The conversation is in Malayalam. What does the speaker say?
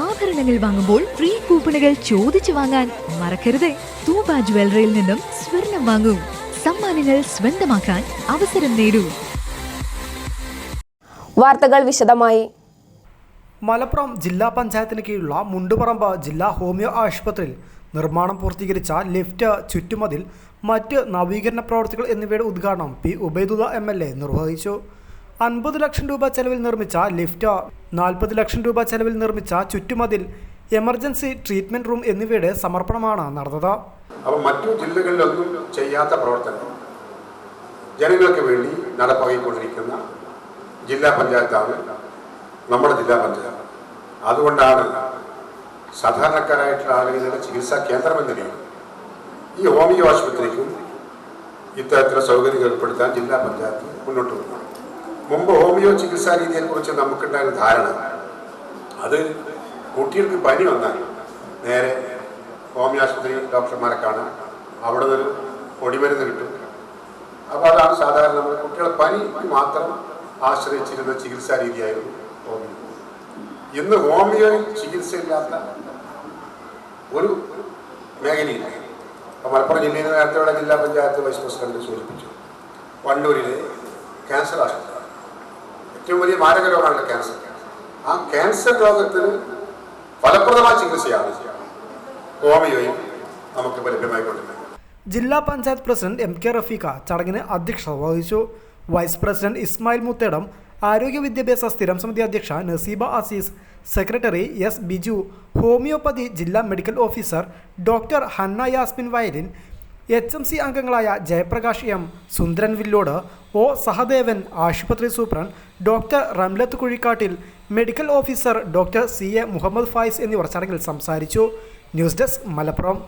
ആഭരണങ്ങൾ വാങ്ങുമ്പോൾ ഫ്രീ കൂപ്പണുകൾ ചോദിച്ചു വാങ്ങാൻ മറക്കരുത്. തൂബ ജ്വല്ലറിയിൽ നിന്നും സ്വർണം വാങ്ങൂ. സമ്മാനങ്ങൾ സ്വന്തമാക്കാൻ അവസരം നേടൂ. വാർത്തകൾ വിശദമായി. മലപ്പുറം ജില്ലാ പഞ്ചായത്തിന് കീഴിലുള്ള മുണ്ടുപറമ്പ് ജില്ലാ ഹോമിയോ ആശുപത്രിയിൽ നിർമ്മാണം പൂർത്തീകരിച്ച ലിഫ്റ്റ് ചുറ്റുമതിൽ മറ്റ് നവീകരണ പ്രവർത്തികൾ എന്നിവയുടെ ഉദ്ഘാടനം പി എൽ എ നിർവഹിച്ചു. അൻപത് ലക്ഷം രൂപ ചെലവിൽ നിർമ്മിച്ച ലിഫ്റ്റ് നാൽപ്പത് ലക്ഷം രൂപ ചെലവിൽ നിർമ്മിച്ച ചുറ്റുമതിൽ എമർജൻസി ട്രീറ്റ്മെന്റ് റൂം എന്നിവയുടെ സമർപ്പണമാണ് നടന്നത്. അപ്പോൾ മറ്റു ജില്ലകളിലൊന്നും ചെയ്യാത്ത പ്രവർത്തനം. ജനങ്ങൾക്ക് വേണ്ടി നടപ്പാക്കിക്കൊണ്ടിരിക്കുന്ന ജില്ലാ പഞ്ചായത്താണ് നമ്മുടെ ജില്ലാ പഞ്ചായത്ത്. അതുകൊണ്ടാണ് സാധാരണക്കാരായിട്ടുള്ള ആളുകളുടെ ചികിത്സാ കേന്ദ്രം എന്ന നിലയിൽ ഈ ഹോമിയോ ആശുപത്രിക്കും ഇത്തരത്തിലുള്ള സൗകര്യം ഏർപ്പെടുത്താൻ ജില്ലാ പഞ്ചായത്ത് മുന്നോട്ട് വന്നു. മുമ്പ് ഹോമിയോ ചികിത്സാ രീതിയെക്കുറിച്ച് നമുക്കുണ്ടായിരുന്ന ധാരണ. അത് കുട്ടികൾക്ക് പനി വന്നാൽ നേരെ ഹോമിയോ ആശുപത്രി ഡോക്ടർമാരെ കാണാം അവിടെ നിന്ന് പൊടിമരുന്ന് കിട്ടും. അപ്പോൾ അതാണ് സാധാരണ നമ്മൾ കുട്ടികളെ പനി മാത്രം ആശ്രയിച്ചിരുന്ന ചികിത്സാ രീതിയായിരുന്നു ഹോമിയോ. ഇന്ന് ഹോമിയോയിൽ ചികിത്സയില്ലാത്ത ഒരു മേഖലയില്ല. അപ്പോൾ മലപ്പുറം ജില്ലയിൽ നേരത്തെയുള്ള ജില്ലാ പഞ്ചായത്ത് വൈസ് പ്രസിഡന്റ് സൂചിപ്പിച്ചു. വണ്ടൂരിലെ ക്യാൻസർ ആശുപത്രി. ഏറ്റവും വലിയ മാരക രോഗമാണ് ക്യാൻസർ ആ ക്യാൻസർ രോഗത്തിന് ഫലപ്രദമായ ചികിത്സയാണ് ഹോമിയോയും നമുക്ക് ലഭ്യമായിക്കൊണ്ടിരിക്കുന്നത് ജില്ലാ panchayat president M K Rafeeqa ചടങ്ങിന് അധ്യക്ഷത വഹിച്ചു. വൈസ് പ്രസിഡന്റ് ഇസ്മായിൽ മുത്തേടം ആരോഗ്യ വിദ്യാഭ്യാസ സ്ഥിരം സമിതി അധ്യക്ഷ Naseeba Azeez secretary S Biju homoeopathy ജില്ലാ medical officer doctor Hanna Yasmin violin H M C അംഗങ്ങളായ ജയപ്രകാശ് എം സുന്ദരൻ വില്ലോട് ഒ സഹദേവൻ ആശുപത്രി superintendent doctor Ramlath Kuzhikkattil medical officer doctor C A Muhammed Faiz എന്നിവർ ചടങ്ങിൽ സംസാരിച്ചു. News desk Malappuram.